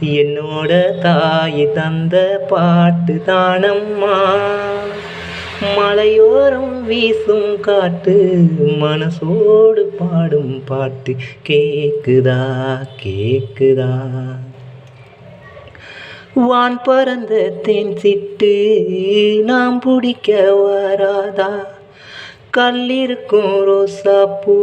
என்னோட தாய் தந்த பாட்டு தானம்மா. மலையோரம் வீசும் காட்டு மனசோடு பாடும் பாட்டு கேக்குதா கேக்குதா? வான் பறந்த தேன் சிட்டு நாம் பிடிக்க வராதா? கல்லிருக்கும் ரோசாப்பூ